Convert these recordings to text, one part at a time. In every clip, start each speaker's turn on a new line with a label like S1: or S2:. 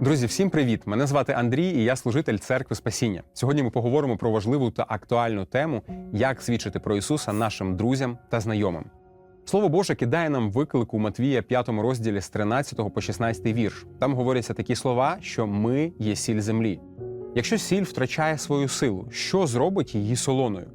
S1: Друзі, всім привіт! Мене звати Андрій, і я служитель церкви Спасіння. Сьогодні ми поговоримо про важливу та актуальну тему, як свідчити про Ісуса нашим друзям та знайомим. Слово Боже кидає нам виклик у Матвія 5 розділі з 13 по 16 вірш. Там говоряться такі слова, що ми є сіль землі. Якщо сіль втрачає свою силу, що зробить її солоною?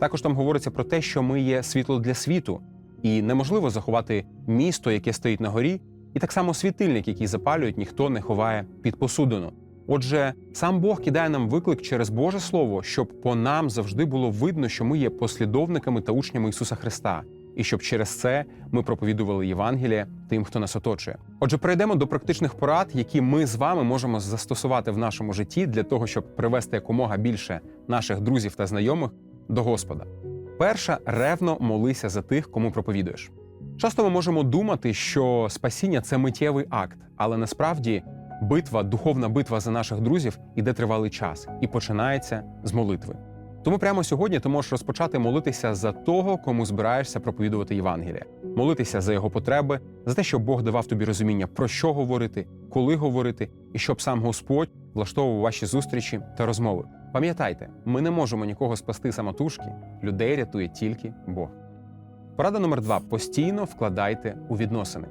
S1: Також там говориться про те, що ми є світло для світу, і неможливо заховати місто, яке стоїть на горі, і так само світильник, який запалюють, ніхто не ховає під посудину. Отже, сам Бог кидає нам виклик через Боже Слово, щоб по нам завжди було видно, що ми є послідовниками та учнями Ісуса Христа, і щоб через це ми проповідували Євангеліє тим, хто нас оточує. Отже, перейдемо до практичних порад, які ми з вами можемо застосувати в нашому житті для того, щоб привести якомога більше наших друзів та знайомих до Господа. Перша ревно молися за тих, кому проповідуєш. Часто ми можемо думати, що спасіння це миттєвий акт, але насправді битва, духовна битва за наших друзів іде тривалий час і починається з молитви. Тому прямо сьогодні ти можеш розпочати молитися за того, кому збираєшся проповідувати Євангеліє, молитися за його потреби, за те, щоб Бог давав тобі розуміння, про що говорити, коли говорити, і щоб сам Господь влаштовував ваші зустрічі та розмови. Пам'ятайте, ми не можемо нікого спасти самотужки, людей рятує тільки Бог. Порада номер два: постійно вкладайте у відносини.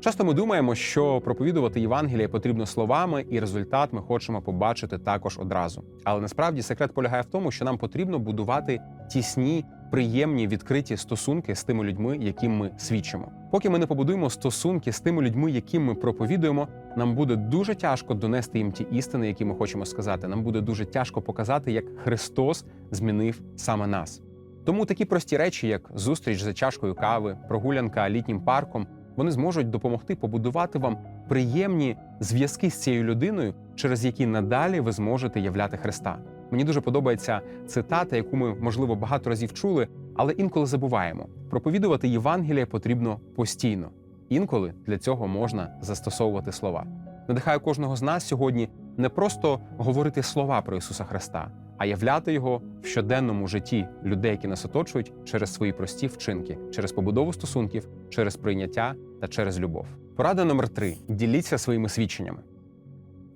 S1: Часто ми думаємо, що проповідувати Євангеліє потрібно словами, і результат ми хочемо побачити також одразу. Але насправді секрет полягає в тому, що нам потрібно будувати тісні, приємні, відкриті стосунки з тими людьми, яким ми свідчимо. Поки ми не побудуємо стосунки з тими людьми, яким ми проповідуємо, нам буде дуже тяжко донести їм ті істини, які ми хочемо сказати. Нам буде дуже тяжко показати, як Христос змінив саме нас. Тому такі прості речі, як зустріч за чашкою кави, прогулянка літнім парком, вони зможуть допомогти побудувати вам приємні зв'язки з цією людиною, через які надалі ви зможете являти Христа. Мені дуже подобається цитата, яку ми, можливо, багато разів чули, але інколи забуваємо. Проповідувати Євангеліє потрібно постійно. Інколи для цього можна застосовувати слова. Надихаю кожного з нас сьогодні не просто говорити слова про Ісуса Христа, а являти його в щоденному житті людей, які нас оточують, через свої прості вчинки, через побудову стосунків, через прийняття та через любов. Порада номер три: діліться своїми свідченнями.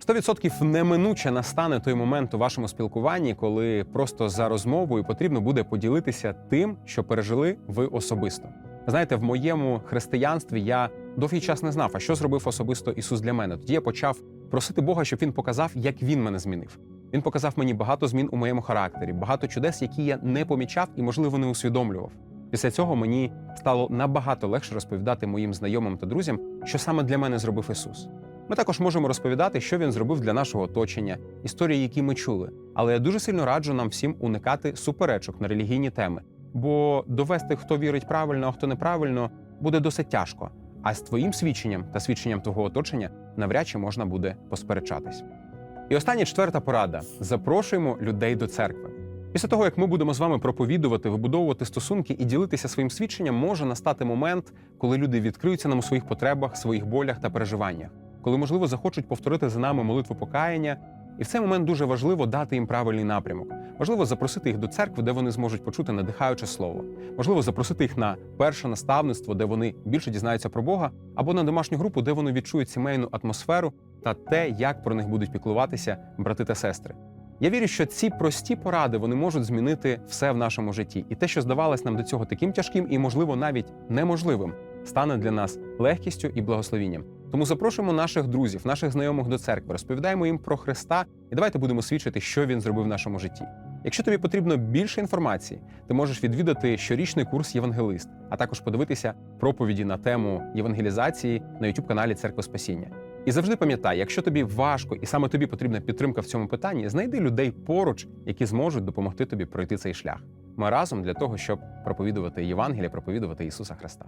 S1: 100% неминуче настане той момент у вашому спілкуванні, коли просто за розмовою потрібно буде поділитися тим, що пережили ви особисто. Знаєте, в моєму християнстві я довгий час не знав, а що зробив особисто Ісус для мене. Тоді я почав просити Бога, щоб він показав, як він мене змінив. Він показав мені багато змін у моєму характері, багато чудес, які я не помічав і, можливо, не усвідомлював. Після цього мені стало набагато легше розповідати моїм знайомим та друзям, що саме для мене зробив Ісус. Ми також можемо розповідати, що він зробив для нашого оточення, історії, які ми чули. Але я дуже сильно раджу нам всім уникати суперечок на релігійні теми, бо довести, хто вірить правильно, а хто неправильно, буде досить тяжко. А з твоїм свідченням та свідченням твого оточення навряд чи можна буде посперечатись. І остання четверта порада: запрошуємо людей до церкви. Після того, як ми будемо з вами проповідувати, вибудовувати стосунки і ділитися своїм свідченням, може настати момент, коли люди відкриються нам у своїх потребах, своїх болях та переживаннях, коли, можливо, захочуть повторити за нами молитву покаяння. І в цей момент дуже важливо дати їм правильний напрямок. Важливо запросити їх до церкви, де вони зможуть почути надихаюче слово. Можливо, запросити їх на перше наставництво, де вони більше дізнаються про Бога, або на домашню групу, де вони відчують сімейну атмосферу та те, як про них будуть піклуватися брати та сестри. Я вірю, що ці прості поради вони можуть змінити все в нашому житті, і те, що здавалось нам до цього таким тяжким і, можливо, навіть неможливим, стане для нас легкістю і благословінням. Тому запрошуємо наших друзів, наших знайомих до церкви, розповідаємо їм про Христа, і давайте будемо свідчити, що він зробив в нашому житті. Якщо тобі потрібно більше інформації, ти можеш відвідати щорічний курс Євангелист, а також подивитися проповіді на тему євангелізації на youtube каналі Церкви Спасіння. І завжди пам'ятай, якщо тобі важко і саме тобі потрібна підтримка в цьому питанні, знайди людей поруч, які зможуть допомогти тобі пройти цей шлях. Ми разом для того, щоб проповідувати Євангелія, проповідувати Ісуса Христа.